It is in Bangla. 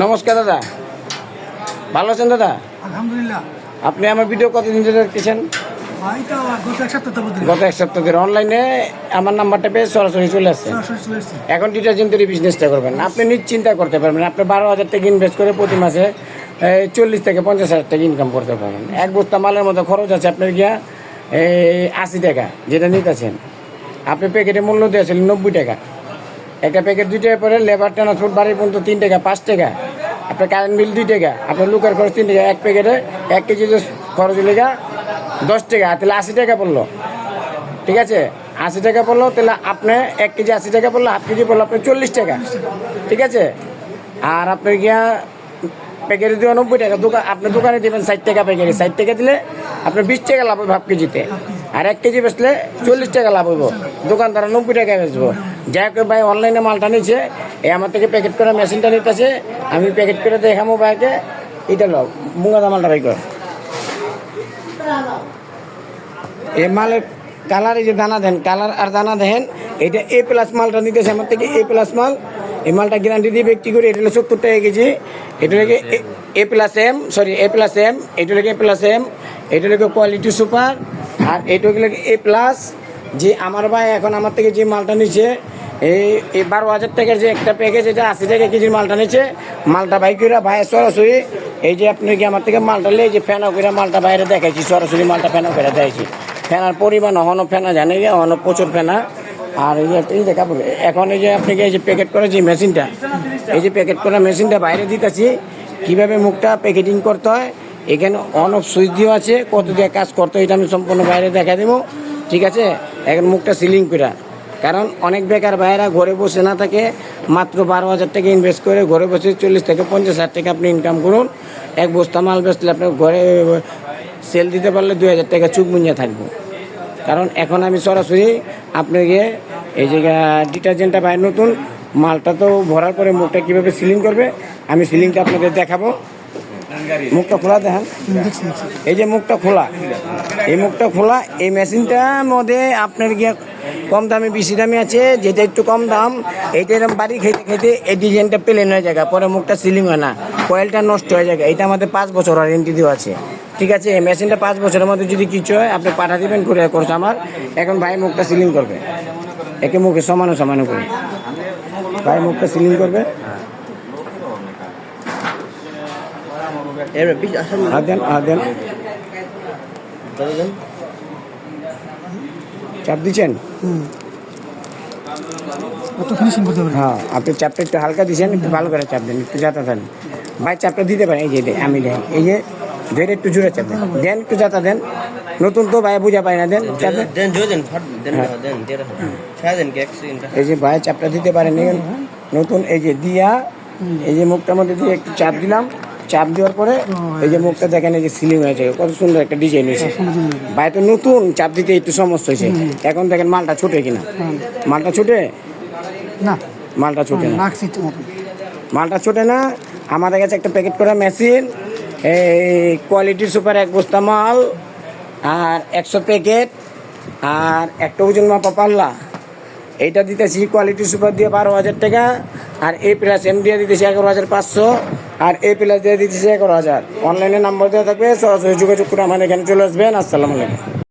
নমস্কার দাদা। ভালো আছেন দাদা? আলহামদুলিল্লাহ। আপনি আমার ভিডিও কতদিন ধরে দেখতেছেন? গত এক সপ্তাহ ধরে। অনলাইনে আমার নাম্বারটা পেয়ে সরাসরি চলে আসছে। এখন ডিটারজেন্টের বিজনেসটা করবেন। আপনি নিশ্চিন্তা করতে পারবেন। আপনি বারো হাজার টাকা ইনভেস্ট করে প্রতি মাসে চল্লিশ থেকে পঞ্চাশ হাজার টাকা ইনকাম করতে পারবেন। এক বস্তা মালের মতো খরচ আছে আপনার গিয়া এই আশি টাকা যেটা নিতেছেন। আপনি প্যাকেটের মূল্য দিয়েছিলেন নব্বই টাকা। একটা প্যাকেট দুই টাকা পরে লেবার ট্রান্সপোর্ট বাড়ির পর্যন্ত তিন টাকা, পাঁচ টাকা। আপনার কারেন্ট বিল দুই টাকা, আপনার লুকার খরচ তিন টাকা, এক প্যাকেটে এক কেজি খরচ লেগা দশ টাকা তাহলে আশি টাকা পড়ল। ঠিক আছে? আশি টাকা পড়ল, তাহলে আপনি এক কেজি আশি টাকা পড়ল, হাফ কেজি পড়ল, আপনার চল্লিশ টাকা। ঠিক আছে? আর আপনার গিয়া প্যাকেটে দেওয়া নব্বই টাকা দোকান আপনি দোকানে দেবেন ষাট টাকা প্যাকেটে ষাট টাকা দিলে আপনার বিশ টাকা লাভ হবে হাফ কেজিতে। আর এক কেজি বেচলে চল্লিশ টাকা লাভ হইব। দোকানদার নব্বই টাকা বেচবো। যাই হোক, ভাই অনলাইনে মালটা নিচ্ছে এ আমার থেকে প্যাকেট করা মেশিনটা নিতেছে। আমি প্যাকেট করে দেখাবো ভাইকে। এটা লো মুঙ্গা মালটা ভাই কর। এ মালের কালার এই যে দানা দেন কালার আর দানা দেখেন, এটা এ প্লাস মালটা নিতেছে আমার থেকে এ প্লাস মাল। এই মালটা গ্যারান্টি দিয়ে বিক্রি করি, এটা হলো সত্তর টাকা কেজি। এটা লাগে A plus M sorry A plus M এটা লাগে এ প্লাস এম এটা লাগে কোয়ালিটি সুপার আর এটা লাগে এ প্লাস যে আমার ভাই এখন আমার থেকে যে মালটা নিচ্ছে এই বারো হাজার টাকার যে একটা প্যাকেজ এটা আশি টাকা কেজির মালটা নিচ্ছে মালটা ভাই করে ভাই সরাসরি, এই যে আপনি কি আমার থেকে মালটা এই যে ফেনা করে মালটা বাইরে দেখাইছি, সরাসরি মালটা ফেনা করে দেখাইছি। ফেনার পরিমাণ অহনো ফেনা জানে গিয়ে অহনো প্রচুর ফেনা। আর এই যে এই দেখা পড়বে এখন এই যে আপনি এই যে প্যাকেট করা যে মেশিনটা, এই যে প্যাকেট করা মেশিনটা বাইরে দিতেছি, কীভাবে মুখটা প্যাকেটিং করতে হয় এখানে অন অফ সুইচ দেওয়া আছে, কত দিয়ে কাজ করতে এটা আমি সম্পূর্ণ বাইরে দেখা দেবো। ঠিক আছে? এখন মুখটা সিলিং করে কারণ অনেক বেকার ভাইয়েরা ঘরে বসে না থাকে, মাত্র বারো হাজার টাকা ইনভেস্ট করে ঘরে বসে চল্লিশ থেকে পঞ্চাশ হাজার টাকা আপনি ইনকাম করুন। এক বস্তা মাল বেচলে আপনার ঘরে সেল দিতে পারলে দুই হাজার টাকা চুক মুঞ্জা থাকব। কারণ এখন আমি সরাসরি আপনাকে এই যে ডিটারজেন্টটা বাইরে নতুন, মালটা তো ভরার পরে মুখটা কীভাবে সিলিং করবে, আমি সিলিংটা আপনাদের দেখাবো। মুখটা খোলা দেখেন। এই যে মুখটা খোলা। এই মুখটা খোলা, এই মেশিনটার মধ্যে আপনার গিয়ে কম দামে বেশি দামি আছে, যেটা একটু কম দাম, এইটা এরকম বাড়ি খেতে খেতে এই ডিজাইনটা প্লেন হয়ে যায় পরে মুখটা সিলিং হয় না। কয়েলটা নষ্ট হয়ে যায় এটা আমাদের পাঁচ বছর ওয়ারেন্টি দেওয়া আছে। ঠিক আছে, এই মেশিনটা পাঁচ বছরের মধ্যে যদি কিছু হয়, আপনি পাঠা দিবেন করে করছে আমার। এখন ভাই মুখটা সিলিং করবে। একে মুখে সমানে সমানে করে। ভাই মুখটা সিলিং করবে। চাপ দিচ্ছেন পারে হ্যাঁ আপনি চাপটা একটু হালকা দিয়েছেন একটু ভালো করে চাপ দেন একটু যাতা দেন। ভাই চাপটা দিতে পারেন এই যে দে- আমি দেন। এই যে ধরে একটু জোরে চাপ দেন। দেন একটু যাতা দেন। নতুন তো ভাই বুঝা পাই না দেন এই যে ভাই চাপটা দিতে পারেন নতুন এই যে দিয়া এই যে মুখটার মধ্যে দিয়ে একটু চাপ দিলাম। চাপ দেওয়ার পরে এই যে মুখটা দেখেন এই যে সিলিং হয়েছে কত সুন্দর একটা ডিজাইন হয়েছে। ভাই তো নতুন চাপ দিতে একটু সমস্যা হয়েছে। এখন দেখেন মালটা ছোটে কিনা। মালটা ছোটে? না। মালটা ছোটে না। মালটা ছোটে না। আমাদের কাছে একটা প্যাকেট করা মেশিন এই কোয়ালিটি সুপার এক বস্তা মাল আর একশো প্যাকেট আর একটা ওজন মাপা পাল্লা। এইটা দিতেছি কোয়ালিটি সুপার দিয়ে বারো হাজার টাকা আর এ প্লাস এম দিয়ে দিতেছি এগারো হাজার পাঁচশো। আর এ প্লাস দিয়ে দিতেছি এগারো হাজার। অনলাইনে নাম্বার দেওয়া থাকবে, সরাসরি যোগাযোগ করে আমাদের এখানে চলে আসবেন। আসসালামু আলাইকুম।